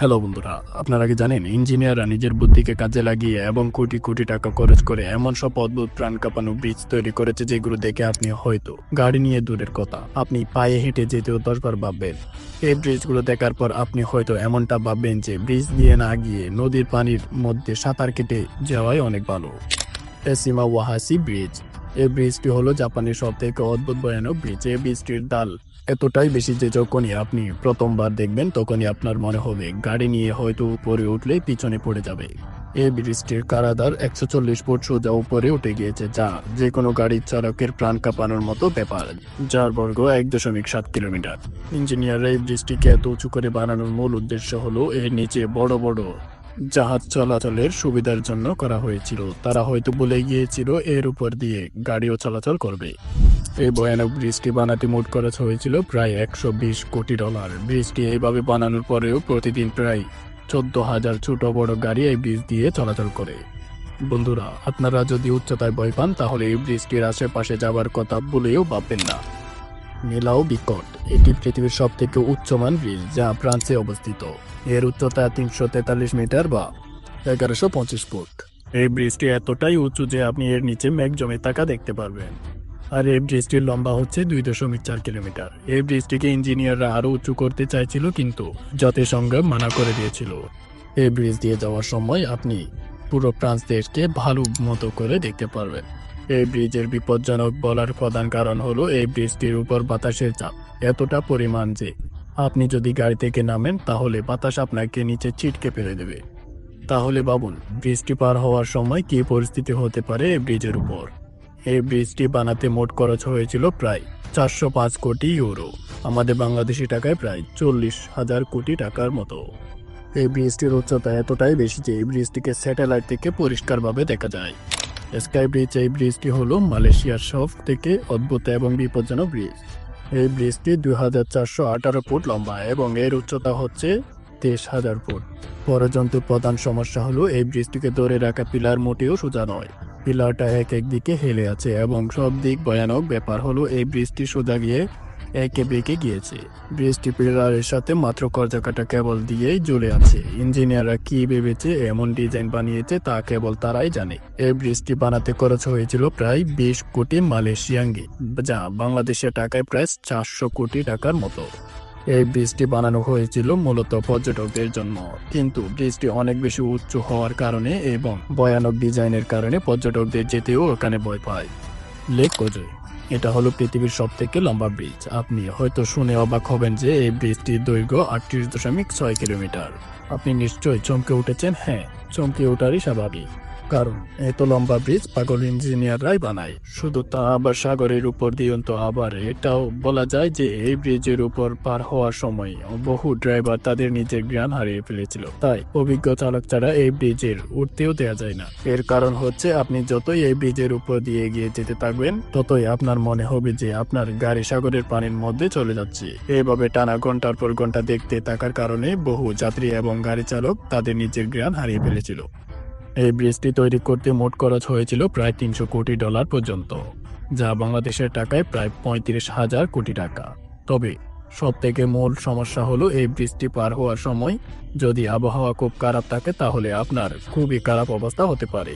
Hello বন্ধুরা। আপনারা কি জানেন, ইঞ্জিনিয়াররা নিজের বুদ্ধিকে কাজে লাগিয়ে এবং কোটি কোটি টাকা খরচ করে এমন সব অদ্ভুত প্রাণ কাঁপানো ব্রিজ তৈরি করেছে যেগুলো দেখে আপনি হয়তো গাড়ি নিয়ে দূরের কথা। আপনি পায়ে হেঁটে যেতেও দশবার ভাববেন। এই ব্রিজগুলো দেখার পর আপনি হয়তো এমনটা ভাববেন যে ব্রিজ দিয়ে না গিয়ে নদীর পানির মধ্যে সাঁতার কেটে যাওয়াই অনেক ভালো। এসিমা ওয়াহাসি ব্রিজ। এই ব্রিজটি হলো জাপানের সব থেকে অদ্ভুত ভয়ানক ব্রিজ। এই ব্রিজটির ডাল এতটাই বেশি যে যখনই আপনি প্রথমবার দেখবেন, তখনই আপনার মনে হবে, গাড়ি নিয়ে হয়তো উপরে উঠলে পিছনে পড়ে যাবে। এই ব্রিজটির কারাদার একশো চল্লিশ ফুট সোজা উপরে উঠে গিয়েছে, যা যে কোনো গাড়ির চালকের প্রাণ কাঁপানোর মতো ব্যাপার, যার বর্গ এক দশমিক সাত কিলোমিটার। ইঞ্জিনিয়াররা এই ব্রিজটিকে এত উঁচু করে বানানোর মূল উদ্দেশ্য হলো, এর নিচে বড় বড় জাহাজ চলাচলের সুবিধার জন্য করা হয়েছিল। তারা হয়তো বলে গিয়েছিল, এর উপর দিয়ে গাড়িও চলাচল করবে। এই ভয়ানক ব্রিজটি বানাতে মোট খরচ হয়েছিল প্রায় একশো বিশ কোটি ডলার। ব্রিজটি এইভাবে বানানোর পরেও প্রতিদিন প্রায় চোদ্দ হাজার ছোট বড় গাড়ি এই ব্রিজ দিয়ে চলাচল করে। বন্ধুরা, আপনারা যদি উচ্চতায় ভয় পান, তাহলে এই ব্রিজটির আশেপাশে যাবার কথা বলেও ভাববেন না। মেলাও বিকট। এটি পৃথিবীর সব থেকে উচ্চমান ব্রিজ, যা ফ্রান্সে অবস্থিত। এর উচ্চতা তিনশো তেতাল্লিশ মিটার বা এগারোশো পঁচিশ ফুট। এই ব্রিজটি এতটাই উঁচু যে আপনি এর নিচে মেঘ জমে থাকা দেখতে পারবেন। আর এই ব্রিজটির লম্বা হচ্ছে দুই দশমিক চার কিলোমিটার। এই ব্রিজটিকে ইঞ্জিনিয়াররা আরও উঁচু করতে চাইছিল কিন্তু জাতিসংঘ মানা করে দিয়েছিল। এই ব্রিজ দিয়ে যাওয়ার সময় আপনি পুরো ফ্রান্স দেশকে ভালো মতো করে দেখতে পারবেন। এই ব্রিজের বিপজ্জনক বলার প্রধান কারণ হলো এই ব্রিজটির উপর বাতাসের চাপ, এতটা পরিমাণ যে আপনি যদি গাড়ি থেকে নামেন তাহলে বাতাস আপনাকে নিচে ছিটকে ফেলে দেবে। তাহলে ভাবুন ব্রিজটি পার হওয়ার সময় কী পরিস্থিতি হতে পারে ব্রিজের উপর? এই ব্রিজটি বানাতে মোট খরচ হয়েছিল প্রায় চারশো পাঁচ কোটি ইউরো। আমাদের বাংলাদেশি টাকায় প্রায় চল্লিশ হাজার কোটি টাকার মতো। এই ব্রিজটির উচ্চতা এতটাই বেশি যে এই ব্রিজটিকে স্যাটেলাইট থেকে পরিষ্কারভাবে দেখা যায়। স্কাই ব্রিজ এই ব্রিজটি হলো মালয়েশিয়ার সব থেকে অদ্ভুত এবং বিপজ্জনক ব্রিজ এই ব্রিজটি দুই হাজার চারশো আঠারো ফুট লম্বা এবং এর উচ্চতা হচ্ছে তেইশ হাজার ফুট। পরজন্তুর প্রধান সমস্যা হলো এই ব্রিজটিকে ধরে রাখা পিলার মোটেও সোজা নয়। পিলারটা এক এক দিকে হেলে আছে এবং সব দিক ভয়ানক ব্যাপার হলো এই ব্রিজটি সোজা গিয়ে একে বেঁকে গিয়েছে। ব্রিজটি পিলারের সাথে মাত্র কর্জাকাটা কেবল দিয়েই ঝুলে আছে। ইঞ্জিনিয়াররা কি ভেবেছে, এমন ডিজাইন বানিয়েছে তা কেবল তারাই জানে। এই ব্রিজটি বানাতে খরচ হয়েছিল প্রায় বিশ কোটি মালয়েশিয়াঙ্গি, যা বাংলাদেশের টাকায় প্রায় চারশো কোটি টাকার মতো। এই ব্রিজটি বানানো হয়েছিল মূলত পর্যটকদের জন্য। কিন্তু ব্রিজটি অনেক বেশি উচ্চ হওয়ার কারণে এবং ভয়ানক ডিজাইনের কারণে পর্যটকদের যেতেও ওখানে ভয় পায়। লেক কোজয় এটা হলো পৃথিবীর সব থেকে লম্বা ব্রিজ আপনি হয়তো শুনে অবাক হবেন যে এই ব্রিজটির দৈর্ঘ্য আটত্রিশ দশমিক ছয় কিলোমিটার। আপনি নিশ্চয়ই চমকে উঠেছেন? হ্যাঁ চমকে ওঠারই স্বাভাবিক। কারণ এত লম্বা ব্রিজ পাগল ইঞ্জিনিয়াররাই বানায়। শুধু তা আবার সাগরের উপর দিয়েও তো আবার এটাও বলা যায় যে এই ব্রিজের উপর পার হওয়ার সময় বহু ড্রাইভার তাদের নিজের জ্ঞান হারিয়ে ফেলেছিল। তাই অভিজ্ঞ চালক ছাড়া এই ব্রিজের উঠতেও দেওয়া যায় না। এর কারণ হচ্ছে আপনি যতই এই ব্রিজের উপর দিয়ে এগিয়ে যেতে থাকবেন, ততই আপনার মনে হবে যে আপনার গাড়ি সাগরের পানির মধ্যে চলে যাচ্ছে। এইভাবে টানা ঘণ্টার পর ঘণ্টা দেখতে থাকার কারণে বহু যাত্রী এবং গাড়ি চালক তাদের নিজের জ্ঞান হারিয়ে ফেলেছিল। এই ব্রিজটি তৈরি করতে মোট খরচ হয়েছিল প্রায় তিনশো কোটি ডলার পর্যন্ত, যা বাংলাদেশের টাকায় প্রায় পঁয়ত্রিশ হাজার কোটি টাকা। তবে সব থেকে মূল সমস্যা হলো এই ব্রিজটি পার হওয়ার সময় যদি আবহাওয়া খুব খারাপ থাকে তাহলে আপনার খুবই খারাপ অবস্থা হতে পারে।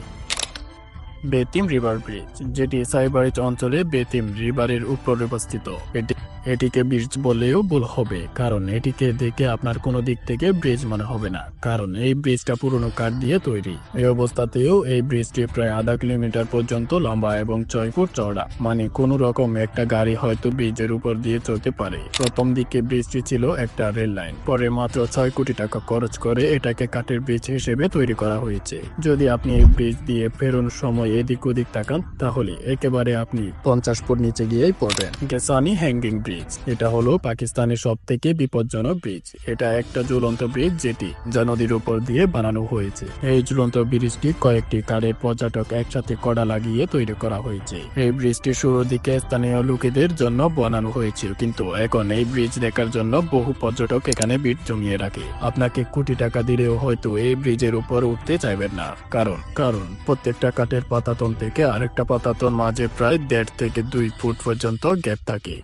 বেতিম রিভার ব্রিজ, যেটি সাইবারিজ অঞ্চলে বেতিম রিভারের উপর অবস্থিত। এটি এটিকে ব্রিজ বললেও ভুল হবে, কারণ এটিকে দেখে আপনার কোনো দিক থেকে ব্রিজ মনে হবে না, কারণ এই ব্রিজটা পুরনো কাঠ দিয়ে তৈরি। এই অবস্থাতেও এই ব্রিজটি প্রায় আধা কিলোমিটার পর্যন্ত লম্বা এবং ছয় ফুট চওড়া মানে কোনো রকম একটা গাড়ি হয়তো ব্রিজের উপর দিয়ে চলতে পারে। প্রথম দিকে ব্রিজটি ছিল একটা রেল লাইন, পরে মাত্র ছয় কোটি টাকা খরচ করে এটাকে কাঠের ব্রিজ হিসেবে তৈরি করা হয়েছে। যদি আপনি এই ব্রিজ দিয়ে ফেরোনোর সময় এদিক ওদিক তাকান তাহলে একেবারে আপনি পঞ্চাশ ফুট নিচে গিয়েই পড়বেন। গেসানি হ্যাঙ্গিং ব্রিজ এটা হলো পাকিস্তানের সব থেকে বিপজ্জনক ব্রিজ এটা একটা ঝুলন্ত ব্রিজ যেটি যা নদীর উপর দিয়ে বানানো হয়েছে। এই ঝুলন্ত ব্রিজটি কয়েকটি কারের পর্যটক একসাথে কড়া লাগিয়ে তৈরি করা হয়েছে। এই ব্রিজটি শুরুর দিকে স্থানীয় লোকেদের জন্য বানানো হয়েছিল কিন্তু এখন এই ব্রিজ দেখার জন্য বহু পর্যটক এখানে ভিড় জমিয়ে রাখে। আপনাকে কোটি টাকা দিলেও হয়তো এই ব্রিজের উপর উঠতে চাইবেন না। কারণ কারণ প্রত্যেকটা কাঠের পাতাতন থেকে আরেকটা পাতাতন মাঝে প্রায় দেড় থেকে দুই ফুট পর্যন্ত গ্যাপ থাকে।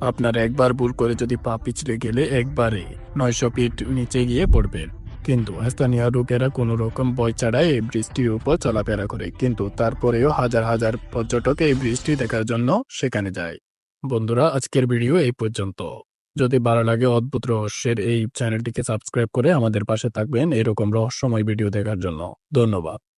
আপনার একবার ভুল করে যদি পা পিছলে গেলে একবারে নয়শো ফিট নিচে গিয়ে পড়বেন কিন্তু স্থানীয় লোকেরা কোনো রকম ভয় ছাড়াই এই বৃষ্টির উপর চলাফেরা করে। কিন্তু তারপরেও হাজার হাজার পর্যটক এই বৃষ্টি দেখার জন্য সেখানে যায়। বন্ধুরা, আজকের ভিডিও এই পর্যন্ত। যদি ভালো লাগে অদ্ভুত রহস্যের এই চ্যানেলটিকে সাবস্ক্রাইব করে আমাদের পাশে থাকবেন। এরকম রহস্যময় ভিডিও দেখার জন্য। ধন্যবাদ।